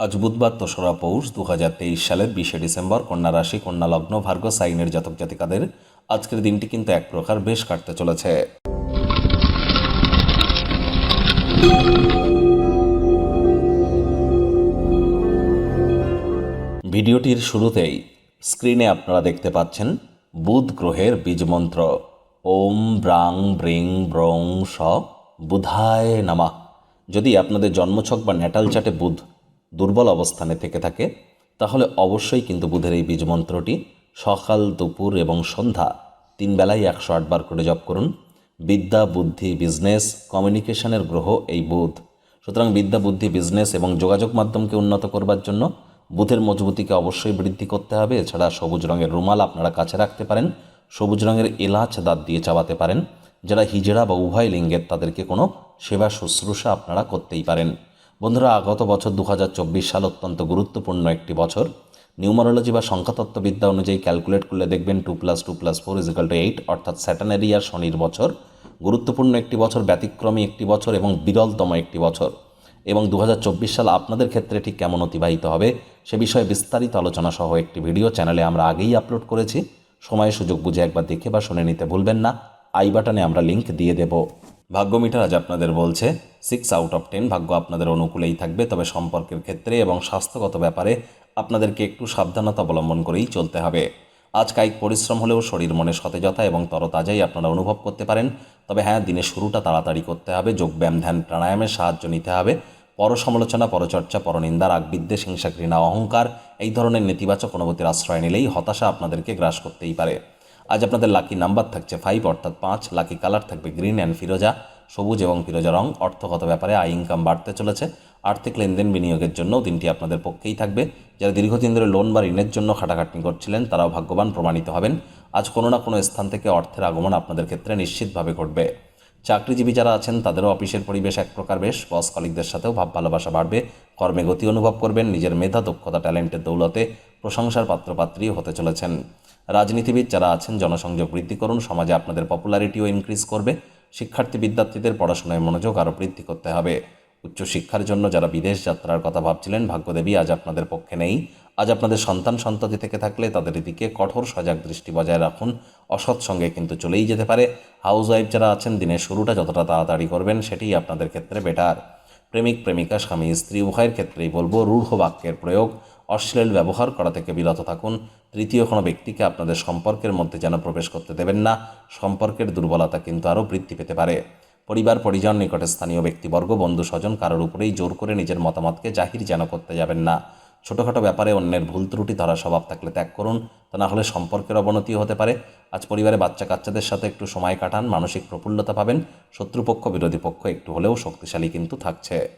আজ বুধবার দোসরা পৌষ দু হাজার তেইশ সালের বিশে ডিসেম্বর কন্যা রাশি, কন্যা লগ্ন ভার্গ সাইনের জাতক জাতিকাদের আজকের দিনটি কিন্তু এক প্রকার বেশ কাটতে চলেছে। ভিডিওটির শুরুতেই স্ক্রিনে আপনারা দেখতে পাচ্ছেন বুধ গ্রহের বীজমন্ত্র ওম ব্রাং ব্রিং ব্রং স বুধায় নামা। যদি আপনাদের জন্মছক বা ন্যাটাল চাটে বুধ দুর্বল অবস্থানে থেকে থাকে, তাহলে অবশ্যই কিন্তু বুধের এই বীজমন্ত্রটি সকাল, দুপুর এবং সন্ধ্যা তিন বেলায় একশো আটবার করে জপ করুন। বিদ্যা, বুদ্ধি, বিজনেস, কমিউনিকেশনের গ্রহ এই বুধ। সুতরাং বিদ্যা, বুদ্ধি, বিজনেস এবং যোগাযোগ মাধ্যমকে উন্নত করবার জন্য বুধের মজবুতিকে অবশ্যই বৃদ্ধি করতে হবে। এছাড়া সবুজ রঙের রুমাল আপনারা কাছে রাখতে পারেন, সবুজ রঙের এলাচ দাঁত দিয়ে চাবাতে পারেন, যারা হিজড়া বা উভয় লিঙ্গের তাদেরকে কোনো সেবা শুশ্রূষা আপনারা করতেই পারেন। বন্ধুরা আগত বছর দু হাজার চব্বিশ সাল অত্যন্ত গুরুত্বপূর্ণ একটি বছর। নিউমারোলজি বা সংখ্যাতত্ত্ববিদ্যা অনুযায়ী ক্যালকুলেট করলে দেখবেন two plus two plus four is equal two eight, অর্থাৎ স্যাটানারি আর শনির বছর। গুরুত্বপূর্ণ একটি বছর, ব্যতিক্রমী একটি বছর এবং বিরলতম একটি বছর। এবং দু হাজার চব্বিশ সাল আপনাদের ক্ষেত্রে ঠিক কেমন অতিবাহিত হবে সে বিষয়ে বিস্তারিত আলোচনা সহ একটি ভিডিও চ্যানেলে আমরা আগেই আপলোড করেছি। সময় সুযোগ বুঝে একবার দেখে বা শুনে নিতে ভুলবেন না। আই বাটনে আমরা লিংক দিয়ে দেব। ভাগ্য মিটার আজ আপনাদের বলছে সিক্স আউট অফ টেন ভাগ্য আপনাদের অনুকূলেই থাকবে, তবে সম্পর্কের ক্ষেত্রে এবং স্বাস্থ্যগত ব্যাপারে আপনাদেরকে একটু সাবধানতা অবলম্বন করেই চলতে হবে। আজ কায়িক পরিশ্রম হলেও শরীর মনে সতেজতা এবং তরতাজাই আপনারা অনুভব করতে পারেন, তবে হ্যাঁ দিনের শুরুটা তাড়াতাড়ি করতে হবে যোগব্যায়াম ধ্যান, প্রাণায়ামের সাহায্য নিতে হবে। পর সমালোচনা পরচর্চা, পরনিন্দা রাগ বিদ্বেষ হিংসা, ঘৃণা, অহংকার, এই ধরনের নেতিবাচক অনুভূতির আশ্রয় নিলেই হতাশা আপনাদেরকে গ্রাস করতেই পারে। আজ আপনাদের লাকি নাম্বার থাকছে ফাইভ অর্থাৎ পাঁচ লাকি কালার থাকবে গ্রিন অ্যান্ড ফিরোজা। সবুজ এবং ফিরোজা রং, অর্থগত ব্যাপারে আয় ইনকাম বাড়তে চলেছে। আর্থিক লেনদেন বিনিয়োগের জন্য দিনটি আপনাদের পক্ষেই থাকবে। যারা দীর্ঘদিন ধরে লোন বা ঋণের জন্য খাটাখাটনি করছিলেন, তারাও ভাগ্যবান প্রমাণিত হবেন। আজ কোনো না কোনো স্থান থেকে অর্থের আগমন আপনাদের ক্ষেত্রে নিশ্চিতভাবে ঘটবে। চাকরিজীবী যারা আছেন, তাদেরও অফিসের পরিবেশ এক প্রকার বেশ। বস কলিকদের সাথেও ভাব ভালোবাসা বাড়বে। কর্মে গতি অনুভব করবেন। নিজের মেধা, দক্ষতা, ট্যালেন্টের দৌলতে প্রশংসার পাত্রপাত্রীও হতে চলেছেন। রাজনীতিবিদ যারা আছেন, জনসংযোগ বৃদ্ধি করুন। সমাজে আপনাদের পপুলারিটিও ইনক্রিজ করবে। শিক্ষার্থী বিদ্যার্থীদের পড়াশোনায় মনোযোগ আরও বৃদ্ধি করতে হবে। উচ্চশিক্ষার জন্য যারা বিদেশ যাত্রার কথা ভাবছিলেন, ভাগ্যদেবী আজ আপনাদের পক্ষে নেই। আজ আপনাদের সন্তান সন্ততি থেকে থাকলে তাদের দিকে কঠোর সজাগ দৃষ্টি বজায় রাখুন। অসৎ সঙ্গে কিন্তু চলেই যেতে পারে। হাউস ওয়াইফ যারা আছেন, দিনের শুরুটা যতটা তাড়াতাড়ি করবেন সেটি আপনাদের ক্ষেত্রে বেটার। প্রেমিক, প্রেমিকা, স্বামী, স্ত্রী, উভয়ের ক্ষেত্রেই বলব, রূঢ় বাক্যের প্রয়োগ, অশ্লীল ব্যবহার করা থেকে বিরত থাকুন। তৃতীয় কোনো ব্যক্তিকে আপনাদের সম্পর্কের মধ্যে যেন প্রবেশ করতে দেবেন না। সম্পর্কের দুর্বলতা কিন্তু আরও বৃদ্ধি পেতে পারে। পরিবার, পরিজন, নিকটে স্থানীয় ব্যক্তিবর্গ বন্ধু স্বজন কারোর উপরেই জোর করে নিজের মতামতকে জাহির যেন করতে যাবেন না। ছোটোখাটো ব্যাপারে অন্যের ভুল ত্রুটি ধরা স্বভাব থাকলে ত্যাগ করুন, তা না হলে সম্পর্কের অবনতি হতে পারে। আজ পরিবারে বাচ্চা কাচ্চাদের সাথে একটু সময় কাটান, মানসিক প্রফুল্লতা পাবেন, শত্রুপক্ষ, বিরোধী পক্ষ একটু হলেও শক্তিশালী কিন্তু থাকছে।